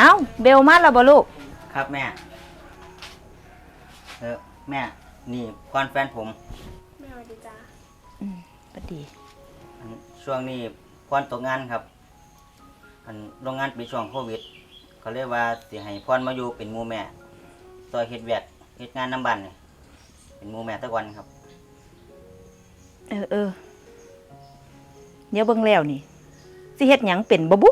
เอ้าเบลมาแล้วบ่ลูก ครับแม่ เออแม่ นี่ก่อนแฟนผมแม่สวัสดีจ้าอืมปดี อันช่วงนี้พ่อนตกงานครับอันโรงงานปิดช่วงโควิดก็เลยว่าสิให้พ่อนมาอยู่เป็นหมูแม่ซอยเฮ็ดแวกเฮ็ดงานน้ำบันนี่เป็นหมูแม่ตะวันครับ เออเออเดี๋ยวเบิ่งแล้วนี่สิเฮ็ดหยังเป็นบ่บุ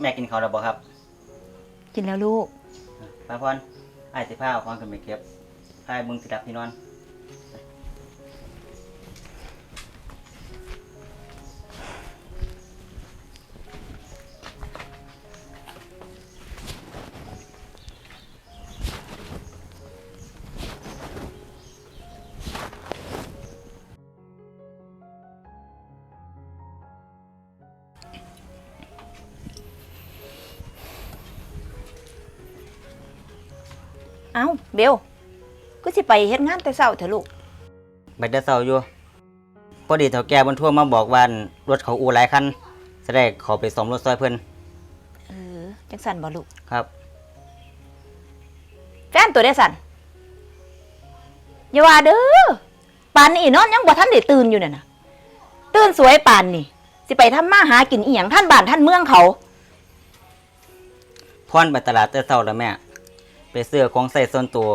แม่กินข้าวแล้วบ่ครับกินแล้วลูก ป้าพ่อนไอ้ายสิพาเอาของขึ้นไปเก็บพายมึงสิดับที่นอน เอ้าเบลก็สิไปเฮ็ดงานแต่เช้าเถอะลูกไปแต่เช้าอยู่พอดีเฒ่าแก่บนทั่วมาบอกว่ารถเขาอูหลายคันจะได้เขาไปซ่อมรถซอยเพิ่นเออจังสั่นบ่ลูกครับ แฟนตัวได้สั่นอย่าว่าเด้อปานนี้นอนยังบ่ทันได้ตื่นอยู่น่ะนะตื่นสวยปานนี่สิไปทำมาหากินอีหยังท่านบ้านท่านเมืองเขาพ่อนไปตลาดแต่เช้าแล้วแม่ ไปซื้อของใส่ส่วนตัว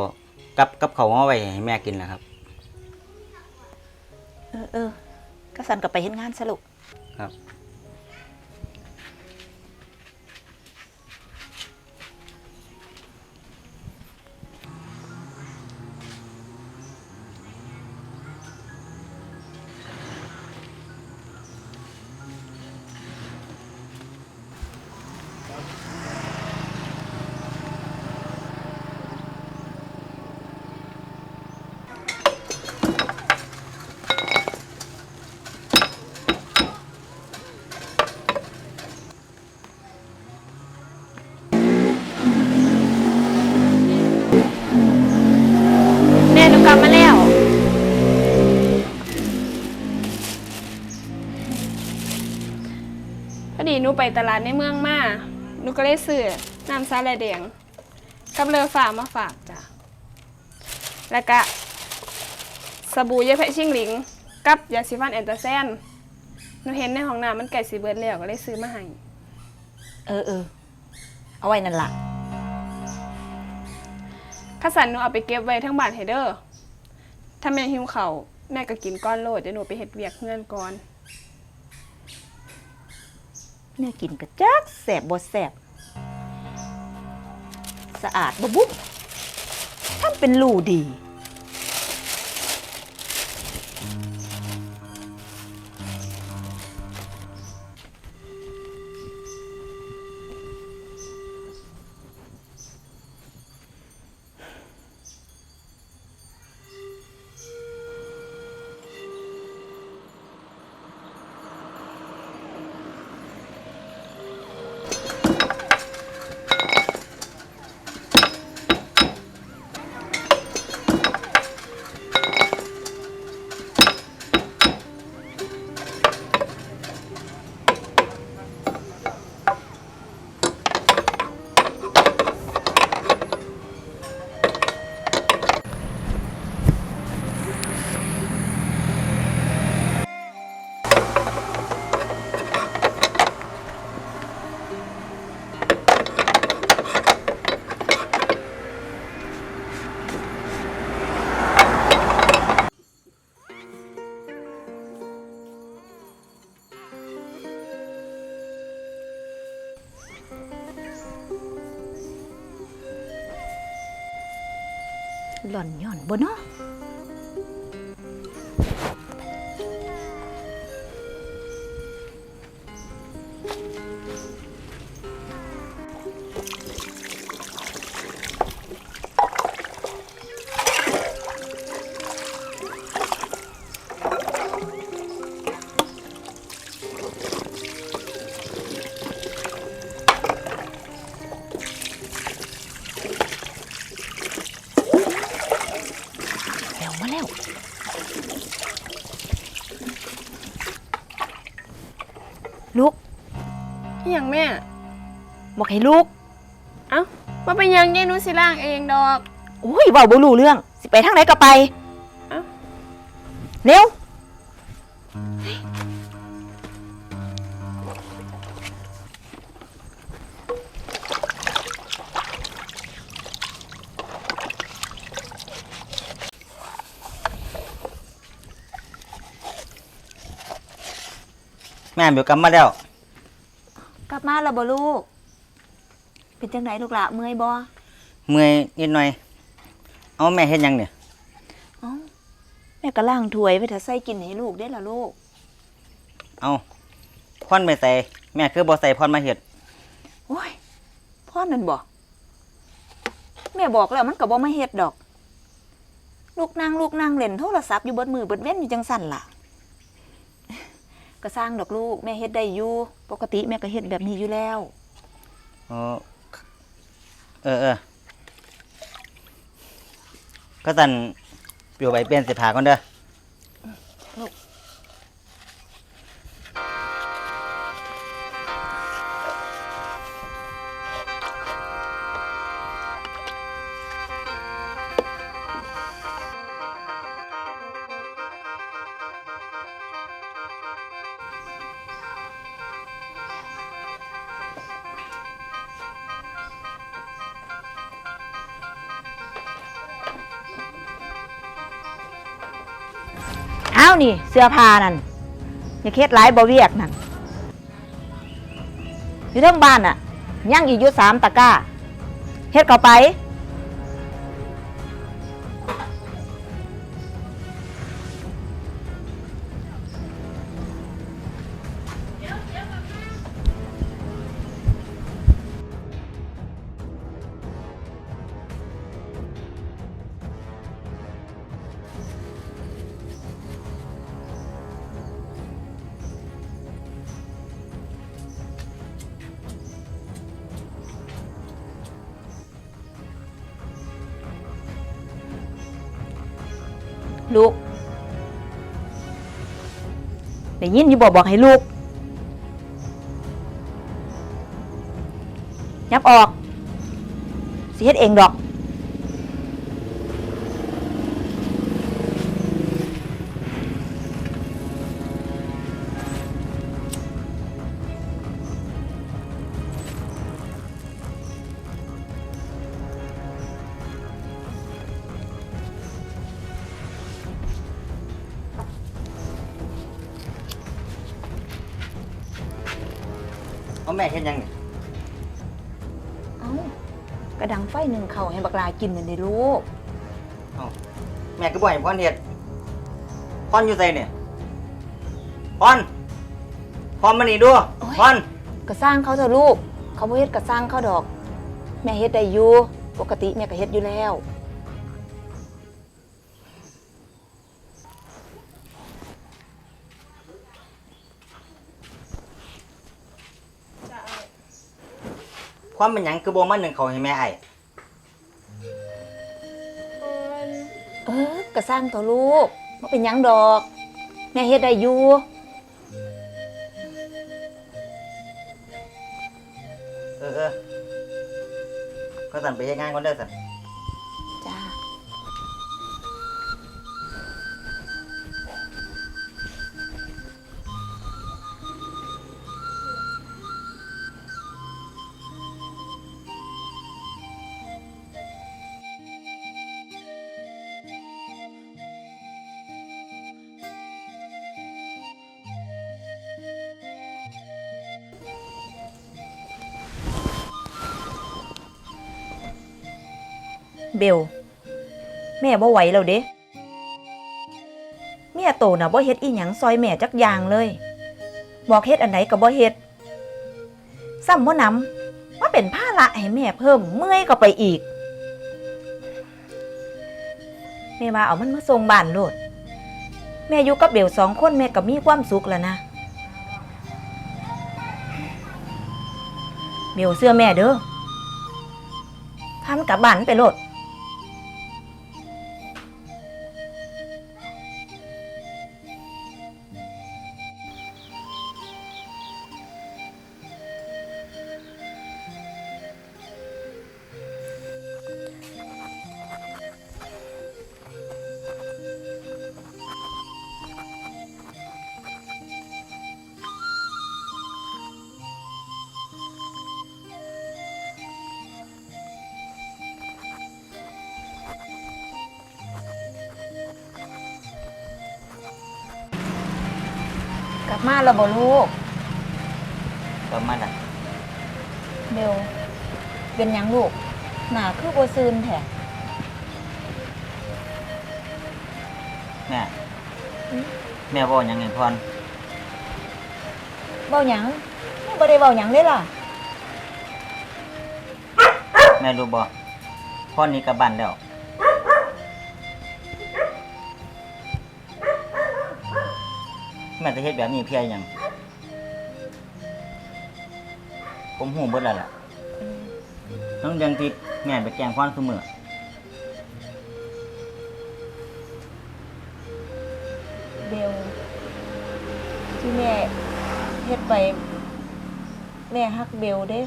กับกับเขาวมาไว้ให้แม่กินนะครับ เออเออก็สั่นก็ไปเฮ็ดงานซะลูกครับ นูไปตลาดในเมืองมาหนูก็เลยซื้อน้ำซาลาแดงกับเรือฝากมาฝากจ้ะ แล้วก็สบู่เยาแพะชิงหลิง กับยาสีฟันแอนตาแซนหนูเห็นในห้องน้ำมันไก่สีเบิร์ดแล้วก็เลยซื้อมาให้ เออเออ เอาไว้นั่นล่ะข้าสันหนูเอาไปเก็บไว้ทั้งบ้านให้เด้อถ้าแม่หิวเขาวแม่ก็กินก้อนโลดเดี๋ยวหนูไปเฮ็ดเวียกเงื่อนก่อน เนื้อกินกระจักแสบบ่แสบสะอาดบ่บุบทำเป็นรูดี หล่อนหย่อนบ่เนาะ บอกให้ลูก เอ้าว่าเป็นหยังยายหนูสิล่างเองดอก อุ้ยเว้าบ่รู้เรื่อง สิไปทางไหนก็ไปเอ้า เร็ว แม่เบียวกลับมาแล้ว กลับมาแล้วบ่ลูก เป็นจังไดลูกละเมื่อยบ่เมื่อยนิดหน่อย เอาแม่เฮ็ดหยังเนี่ยเอ้าแม่ก็ล้างถ้วยไว้ถ้าใส่กินให้ลูกได้ล่ะลูก เอาพ่อนไปใส่แม่คือบ่ใส่พ่อนมาเฮ็ดโอ้ยพ่อนั่นบอกแม่บอกแล้วมันก็บ่มาเฮ็ดดอก ลูกนั่งลูกนั่งเล่นโทรศัพท์อยู่เบิดมือเบิดเว้นอยู่จังสั่นล่ะ ก็สร้างดอกลูกแม่เฮ็ดได้อยู่ปกติแม่ก็เฮ็ดแบบนี้อยู่แล้วอ๋อ เออเออก็สั่นเปลี่ยวไปเปลี่ยนเสิผาก่อนเด้อ อ้าวนี่ เสื้อผ้านั่นอย่าเคล็ดหลายบ่เวียกนั่นอยู่เทั้งบ้านน่ะ ยังอีกอยู่สามตะกร้าเฮ็ดเข้าไป ลูกได้ยินอยู่บอกบอกให้ลูกยับออกสิเฮ็ดเองดอก แม่เฮ็ดหยังเนี่ยเอ้ากระดังไฟหนึ่งเข่าให้บักลากินนั่นเด้ลูกแม่ก็บ่ให้พ่อนเฮ็ดพ่อนอยู่ไสเนี่ยพ่อนพ่อนมานี่ดูโอ๊ยพ่อนก็สร้างเขาเถอะลูก เขาบ่เฮ็ดก็สร้างเขาดอก แม่เฮ็ดได้อยู่ปกติแม่ก็เฮ็ดอยู่แล้ว ความเป็นหยังคือบ่มาหนึ่งเขาวให้แม่ไอ้เออก็สร้างเถอะลูกบ่เป็นหยังดอกแม่เฮ็ดได้อยู่เออเออก็สั่นไปเฮ็ดงานก่อนเด้อสั่น เบล แม่บ่ไหวแล้วเด้เมียโตน่ะบ่เฮ็ดอีหยังซอยแม่จักอย่างเลย บอกเฮ็ดอันไหนก็บ่เฮ็ดซ้ำบ่นำว่าเป็นภาระให้แม่เพิ่มเมื่อยก็ไปอีกแม่ว่าเอามันมาส่งบ้านโลดแม่อยู่กับเบลสองคนแม่ก็มีความสุขแล้วนะเบลเสื้อแม่เด้อพามันกลับบ้านไปโลด มาแล้วบ่ลูกกลับมาละเบลเป็นหยังลูก หนาคือบ่ซืนแท้แม่แม่บอกยังไงพรเว้าหยังบ่ได้เว้าหยังเลยล่ะ แม่รู้บ่พรนี้กลับบ้านแล้ว แม่จะเฮ็ดแบบนี้เพียหยัง ผมหูเบิดแล้วล่ะน้องเดืองทิพย์แม่ไปแกล้งพรเสมอเบลที่แม่เฮ็ดไป แม่ฮักเบลเด้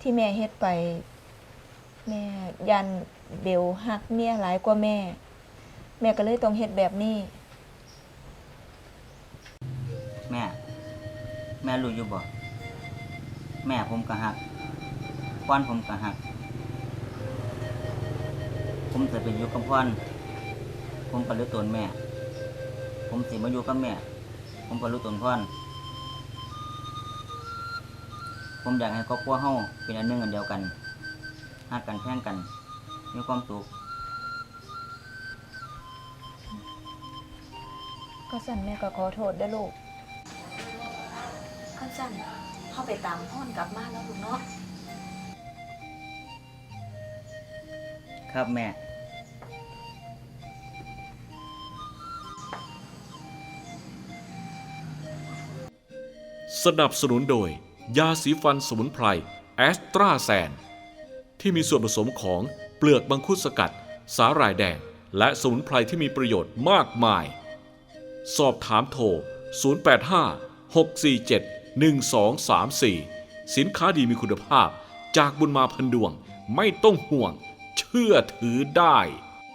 ที่แม่เฮ็ดไป แม่ยันเบลฮักเมียหลายกว่าแม่ แม่ก็เลยต้องเฮ็ดแบบนี้ แม่ แม่รู้อยู่บ่แม่ผมก็หักพรผมก็หัก ผมจะไปอยู่กับพรผมก็รู้ตนแม่ ผมสิมาอยู่กับแม่ ผมก็รู้ตนพรผมอยากให้ครอบครัวเฮาเป็นอันหนึ่งอันเดียวกันหักกันแพ่งกัน มีความสุขก็สั่นแม่ก็ขอโทษด้อลูก สั่นเข้าไปตามพ่อนกลับมาแล้วลูกเนาะครับแม่ สนับสนุนโดย ยาสีฟันสมุนไพรแอสตราแซน ที่มีส่วนผสมของเปลือกบังคุดสกัด สาหร่ายแดง และสมุนไพรที่มีประโยชน์มากมาย สอบถามโทร 085 647 1234 สินค้าดีมีคุณภาพ จากบุญมาพันดวง ไม่ต้องห่วง เชื่อถือได้